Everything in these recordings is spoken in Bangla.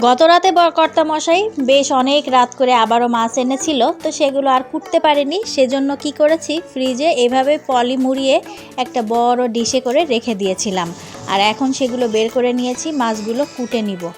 গত রাতে কর্তা মশাই বেশ অনেক রাত করে আবারও মাছ এনেছিল, তো সেগুলো আর কুটতে পারেনি, সেজন্য কি করেছি, ফ্রিজে এভাবে পলি মুড়িয়ে একটা বড় ডিশে করে রেখে দিয়েছিলাম। আর এখন সেগুলো বের করে নিয়েছি, মাছগুলো কুটে নিব।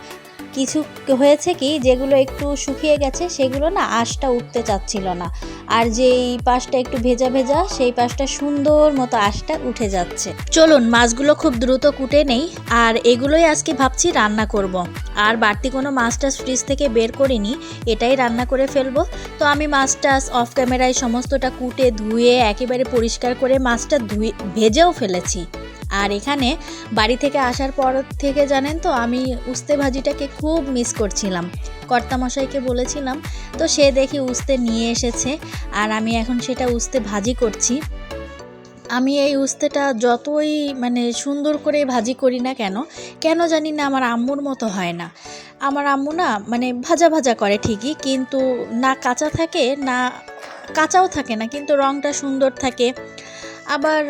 কিছু হয়েছে কি, যেগুলো একটু শুকিয়ে গেছে, সেগুলো না আশটা উঠতে চাচ্ছিল না। আর যেই পাশটা একটু ভেজা ভেজা, সেই পাশটা সুন্দর মতো আশটা উঠে যাচ্ছে। চলুন, মাছগুলো খুব দ্রুত কুটে নেই, আর এগুলোই আজকে ভাবছি রান্না করব। আর বাড়তি কোনো মাছ টাছ ফ্রিজ থেকে বের করিনি, এটাই রান্না করে ফেলব। তো আমি মাছ টাছ অফ ক্যামেরায় সমস্তটা কুটে ধুয়ে, একেবারে পরিষ্কার করে মাছটা ধুয়ে, ভেজেও ফেলেছি। আর এখানে বাড়ি থেকে আসার পর থেকে জানেন তো, আমি উস্তে ভাজিটাকে খুব মিস করছিলাম। কর্তামশাইকে বলেছিলাম, তো সে দেখি উস্তে নিয়ে এসেছে আর আমি এখন সেটা উস্তে ভাজি করছি। আমি এই উস্তেটা যতই মানে সুন্দর করে ভাজি করি না কেন কেন জানি না আমার আম্মুর মতো হয় না। আমার আম্মু না মানে ভাজা ভাজা করে ঠিকই, কিন্তু না কাঁচা থাকে, না কাঁচাও থাকে না, কিন্তু রঙটা সুন্দর থাকে। আবার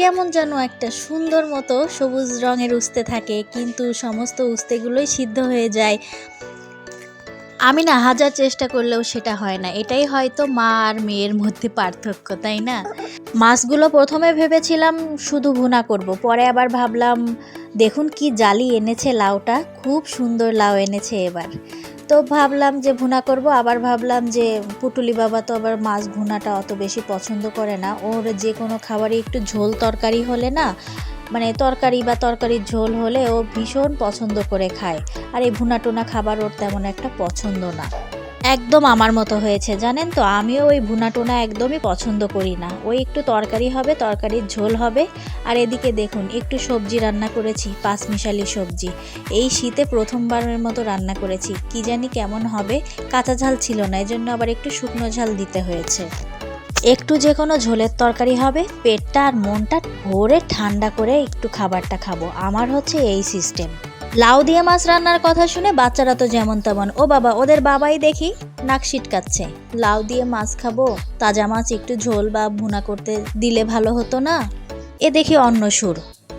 কেমন যেন একটা সুন্দর মতো সবুজ রঙের উস্তে থাকে, কিন্তু সমস্ত উস্তেগুলোই সিদ্ধ হয়ে যায়। আমি না হাজার চেষ্টা করলেও সেটা হয় না। এটাই হয়তো মা আর মেয়ের মধ্যে পার্থক্য, তাই না? মাছগুলো প্রথমে ভেবেছিলাম শুধু ভুনা করব, পরে আবার ভাবলাম, দেখুন কি জালি এনেছে লাউটা, খুব সুন্দর লাউ এনেছে এবার। তো ভাবলাম যে ভুনা করব, আবার ভাবলাম যে পুটুলি বাবা তো আবার মাছ ভুনাটা অত বেশি পছন্দ করে না। ওর যে কোনো খাবারই একটু ঝোল তরকারি হলে না মানে তরকারি বা তরকারির ঝোল হলে ও ভীষণ পছন্দ করে খায়। আর এই ভুনা টুনা খাবার ওর তেমন একটা পছন্দ না। একদম আমার মতো হয়েছে, জানেন তো? আমিও ওই ভুনা টুনা একদমই পছন্দ করি না। ওই একটু তরকারি হবে, তরকারির ঝোল হবে। আর এদিকে দেখুন, একটু সবজি রান্না করেছি, পাঁচমিশালি সবজি। এই শীতে প্রথমবারের মতো রান্না করেছি। কি জানি কেমন হবে? কাঁচা ঝাল ছিল না, এজন্য আবার একটু শুকনো ঝাল দিতে হয়েছে। একটু যে কোনো ঝোলের তরকারি হবে। পেটটা আর মনটা ভরে ঠান্ডা করে একটু খাবারটা খাব। আমার হচ্ছে এই সিস্টেম। লাউ দিয়ে মাছ রান্নার কথা শুনে বাচ্চারা তো যেমন তেমন। ও বাবা, ওদের বাবাই দেখি নাক সিটকাচ্ছে। লাউ দিয়ে মাছ খাব, তাজা মাছ একটু ঝোল বা ভুনা করতে দিলে ভালো হতো না? এ দেখি অন্য সুর।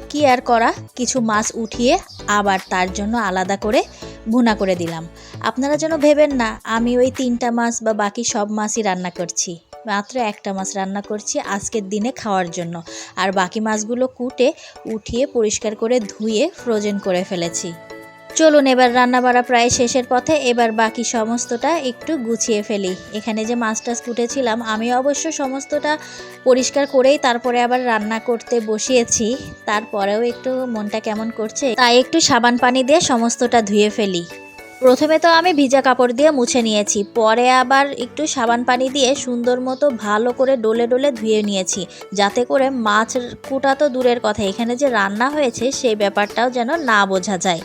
কি আর করা, কিছু মাছ উঠিয়ে আবার তার জন্য আলাদা করে ভুনা করে দিলাম। আপনারা যেন ভেবেন না, আমি ওই তিনটা মাছ বা বাকি সব মাছই রান্না করছি। মাত্র একটা মাছ রান্না করছি আজকের দিনে খাওয়ার জন্য। আর বাকি মাছগুলো কুটে, উঠিয়ে, পরিষ্কার করে ধুয়ে ফ্রোজেন করে ফেলেছি। চলুন এবার রান্না বাড়া প্রায় শেষের পথে, এবার বাকি সমস্তটা একটু গুছিয়ে ফেলি। এখানে যে মাছ টাছ কুটেছিলাম, আমি অবশ্য সমস্তটা পরিষ্কার করেই তারপরে আবার রান্না করতে বসিয়েছি। তারপরেও একটু মনটা কেমন করছে, তাই একটু সাবান পানি দিয়ে সমস্তটা ধুয়ে ফেলি। প্রথমে তো আমি ভিজা কাপড় দিয়ে মুছে নিয়েছি, পরে আবার একটু সাবান পানি দিয়ে সুন্দর মতো ভালো করে ডলে ডলে ধুয়ে নিয়েছি, যাতে করে মাছ কুটা তো দূরের কথা, এখানে যে রান্না হয়েছে সেই ব্যাপারটাও যেন না বোঝা যায়।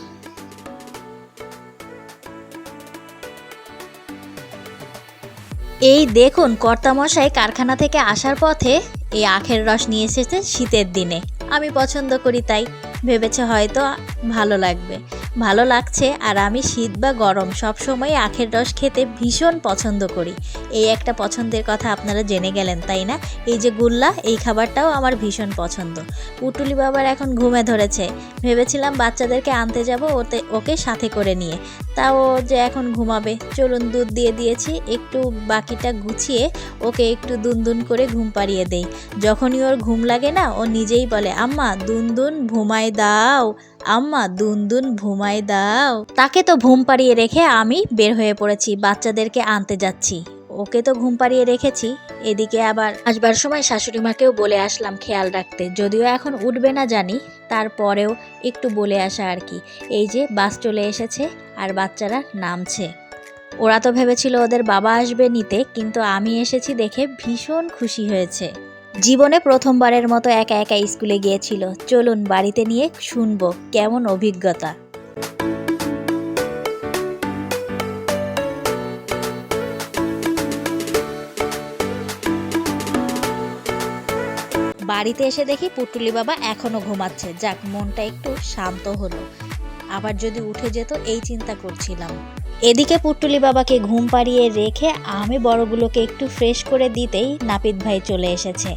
এই দেখুন, কর্তামশাই কারখানা থেকে আসার পথে এই আখের রস নিয়ে এসেছে শীতের দিনে। আমি পছন্দ করি তাই, ভেবেছে হয়তো ভালো লাগবে। ভালো লাগছে আর আমি শীত বা গরম সব সময় আখের রস খেতে ভীষণ পছন্দ করি। এই একটা পছন্দের কথা আপনারা জেনে গেলেন, তাই না? এই যে গুল্লা, এই খাবারটাও আমার ভীষণ পছন্দ। পুটুলি বাবার এখন ঘুমে ধরেছে। ভেবেছিলাম বাচ্চাদেরকে আনতে যাব ওতে, ওকে সাথে করে নিয়ে। তাও যে এখন ঘুমাবে। চলুন দুধ দিয়ে দিয়েছি, একটু বাকিটা গুছিয়ে ওকে একটু দুনদুন করে ঘুম পাড়িয়ে দেই। যখনই ওর ঘুম লাগে না, ও নিজেই বলে, আম্মা দুনদুন ঘুমায় দাও। আম্মা দুনদুন ঘুমাই দাও। তাকে তো ঘুম পাড়িয়ে রেখে আমি বের হয়ে পড়েছি, বাচ্চাদেরকে আনতে যাচ্ছি। ওকে তো ঘুম পাড়িয়ে রেখেছি। এদিকে আবার আসবার সময় শাশুড়ি মাকেও বলে আসলাম খেয়াল রাখতে। যদিও এখন উঠবে না জানি, তারপরেও একটু বলে আসা আর কি। এই যে বাস চলে এসেছে আর বাচ্চারা নামছে। ওরা তো ভেবেছিল ওদের বাবা আসবে নিতে, কিন্তু আমি এসেছি দেখে ভীষণ খুশি হয়েছে। জীবনে প্রথমবারের মতো একা একা স্কুলে গিয়েছিল। চলুন বাড়িতে নিয়ে শুনব কেমন অভিজ্ঞতা। বাড়িতে এসে দেখি পুটুলি বাবা এখনও ঘুমাচ্ছে। যাক, মনটা একটু শান্ত হলো। আবার যদি উঠে যেত, এই চিন্তা করছিলাম। এদিকে পুটুলি বাবাকে ঘুম পাড়িয়ে রেখে আমি বড়গুলোকে একটু ফ্রেশ করে দিতেই নাপিত ভাই চলে এসেছে।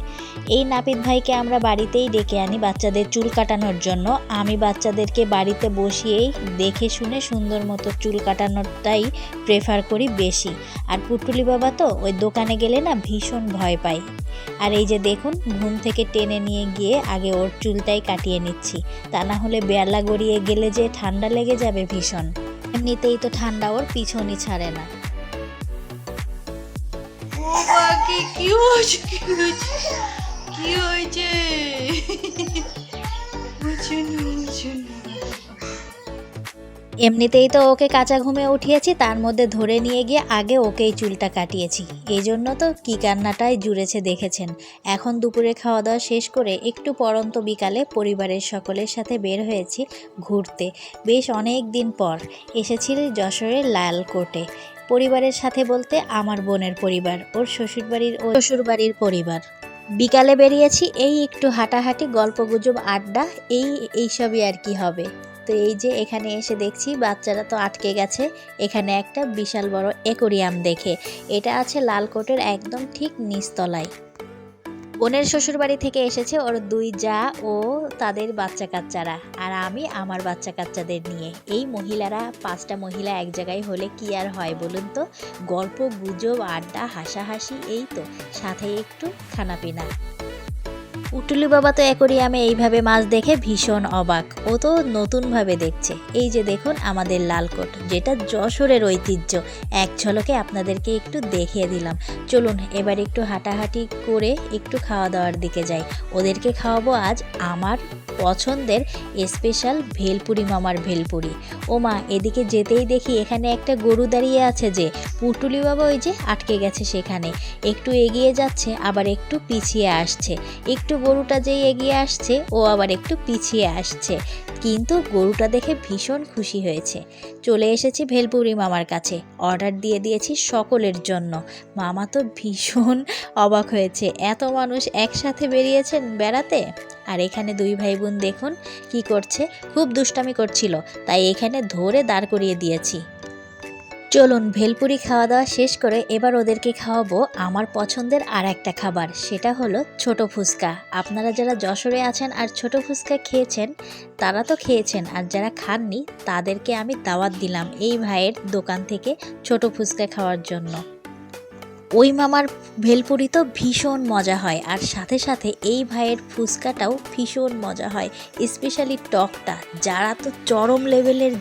এই নাপিত ভাইকে আমরা বাড়িতেই ডেকে আনি বাচ্চাদের চুল কাটানোর জন্য। আমি বাচ্চাদেরকে বাড়িতে বসিয়েই দেখে শুনে সুন্দর মতো চুল কাটানোটাই প্রেফার করি বেশি। আর পুটুলি বাবা তো ওই দোকানে গেলে না ভীষণ ভয় পায়। আর এই যে দেখুন, ঘুম থেকে টেনে নিয়ে গিয়ে আগে ওর চুলটাই কাটিয়ে নিচ্ছি। তা না হলে বেলা গড়িয়ে গেলে যে ঠান্ডা লেগে যাবে ভীষণ। এমনিতেই তো ঠান্ডা, ওর পিছনই ছাড়ে না। কি হয়েছে কি হয়েছে? কি হয়েছে? হচ্ছে না হচ্ছে না এমনিতেই তো ওকে কাঁচা ঘুমে উঠিয়েছি, তার মধ্যে ধরে নিয়ে গিয়ে আগে ওকেই চুলটা কাটিয়েছি। এই জন্য তো কি কান্নাটাই জুড়েছে দেখেছেন। এখন দুপুরে খাওয়া দাওয়া শেষ করে একটু পরন্ত বিকালে পরিবারের সকলের সাথে বের হয়েছি ঘুরতে। বেশ অনেক দিন পর এসেছিল যশোরের লালকোটে। পরিবারের সাথে বলতে আমার বোনের পরিবার, ওর শ্বশুরবাড়ির ও শ্বশুরবাড়ির পরিবার। বিকালে বেরিয়েছি, এই একটু হাঁটাহাঁটি, গল্পগুজব, আড্ডা, এই, এইসবই আর কি হবে। তো এই যে এখানে এসে দেখছি বাচ্চারা তো আটকে গেছে। এখানে একটা বিশাল বড় একোরিয়াম দেখে। এটা আছে লালকোটের একদম ঠিক নিচতলায়। বোনের শ্বশুরবাড়ি থেকে এসেছে ওর দুই যা ও তাদের বাচ্চা কাচ্চারা আর আমি আমার বাচ্চা কাচ্চাদের নিয়ে। এই মহিলারা, পাঁচটা মহিলা এক জায়গায় হলে কি আর হয় বলুন তো? গল্প, গুজব, আড্ডা, হাসাহাসি, এই তো। সাথে একটু খানাপিনা। উটুলি বাবা তো অ্যাকোরিয়ামে এইভাবে মাছ দেখে ভীষণ অবাক। ও তো নতুনভাবে দেখছে। এই যে দেখুন আমাদের লালকোট, যেটা যশোরের ঐতিহ্য। এক ঝলকে আপনাদেরকে একটু দেখিয়ে দিলাম। চলুন এবার একটু হাঁটাহাঁটি করে একটু খাওয়া দাওয়ার দিকে যাই। ওদেরকে খাওয়াবো আজ আমার পছন্দের স্পেশাল ভেলপুরি মামার ভেলপুরি। ও মা, এদিকে যেতেই দেখি এখানে একটা গরু দাঁড়িয়ে আছে যে, পুটুলি বাবা ওই যে আটকে গেছে সেখানে। একটু এগিয়ে যাচ্ছে, আবার একটু পিছিয়ে আসছে। একটু গরুটা যেই এগিয়ে আসছে, ও আবার একটু পিছিয়ে আসছে। কিন্তু গরুটা দেখে ভীষণ খুশি হয়েছে। চলে এসেছি ভেলপুরি মামার কাছে। অর্ডার দিয়ে দিয়েছি সকলের জন্য। মামা তো ভীষণ অবাক হয়েছে। এত মানুষ একসাথে বেরিয়েছেন বেড়াতে? আর এখানে দুই ভাই বোন দেখুন কি করছে। খুব দুষ্টামি করছিল, তাই এখানে ধরে দাঁড় করিয়ে দিয়েছি। চলুন, ভেলপুরি খাওয়া দাওয়া শেষ করে এবার ওদেরকে খাওয়াবো আমার পছন্দের আর একটা খাবার, সেটা হলো ছোট ফুচকা। আপনারা যারা যশোরে আছেন আর ছোট ফুচকা খেয়েছেন, তারা তো খেয়েছেন, আর যারা খাননি, তাদেরকে আমি দাওয়াত দিলাম এই ভাইয়ের দোকান থেকে ছোট ফুচকা খাওয়ার জন্য। ওই মামার ভেলপুরি তো ভীষণ মজা হয়, আর সাথে সাথে এই ভাইয়ের ফুচকাটাও ভীষণ মজা হয় স্পেশালি টকটা। যারা তো চরম লেভেলের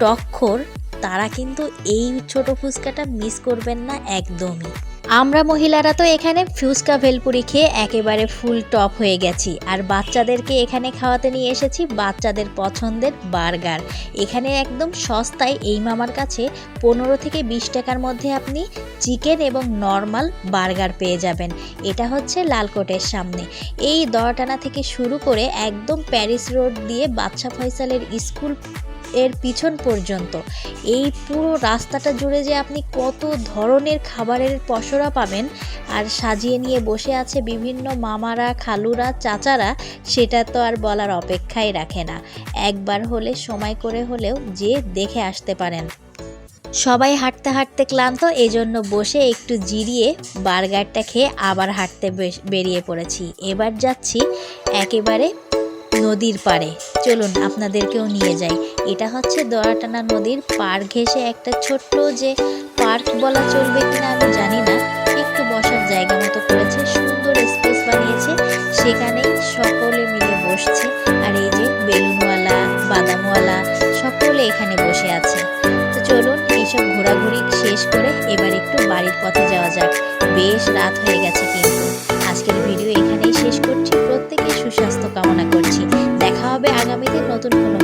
টকখোর, তারা কিন্তু এই ছোট ফুচকাটা মিস করবেন না একদমই। আমরা মহিলারা তো এখানে ফুচকা ভেলপুরি খেয়ে একেবারে ফুল টপ হয়ে গেছি। আর বাচ্চাদেরকে এখানে খাওয়াতে নিয়ে এসেছি বাচ্চাদের পছন্দের বার্গার। এখানে একদম সস্তায় এই মামার কাছে পনেরো থেকে বিশ টাকার মধ্যে আপনি চিকেন এবং নর্মাল বার্গার পেয়ে যাবেন। এটা হচ্ছে লালকোটের সামনে। এই দরটানা থেকে শুরু করে একদম প্যারিস রোড দিয়ে বাচ্চা ফয়সালের স্কুল এর পিছন পর্যন্ত। এই পুরো রাস্তাটা জুড়ে যে আপনি কত ধরনের খাবারের পসরা পাবেন আর সাজিয়ে নিয়ে বসে আছে বিভিন্ন মামারা, খালুরা, চাচারা, সেটা তো আর বলার অপেক্ষাই রাখে না। একবার হলে, সময় করে হলেও যে দেখে আসতে পারেন। সবাই হাঁটতে হাঁটতে ক্লান্ত, এজন্য বসে একটু জিরিয়ে বার্গারটা খেয়ে আবার হাঁটতে বেরিয়ে পড়েছি। এবার যাচ্ছি একেবারে নদীর পাড়ে। চলুন, আপনাদেরকেও নিয়ে যাই। এটা হচ্ছে দরাটানা নদীর পার ঘেঁষে একটা ছোট্ট যে পার্ক বলা চলবে কিনা আমি জানি না। একটু বসার জায়গা মতো করেছে, সুন্দর স্পেস বানিয়েছে। সেখানেই সকলে মিলে বসছে। আর এই যে বেলুনওয়ালা, বাদামওয়ালা, সকলে এখানে বসে আছে। তো চলুন, এইসব ঘোরাঘুরি শেষ করে এবার একটু বাড়ির পথে যাওয়া যাক। বেশ রাত হয়ে গেছে কিন্তু। আজকের ভিডিও নতুন কোনো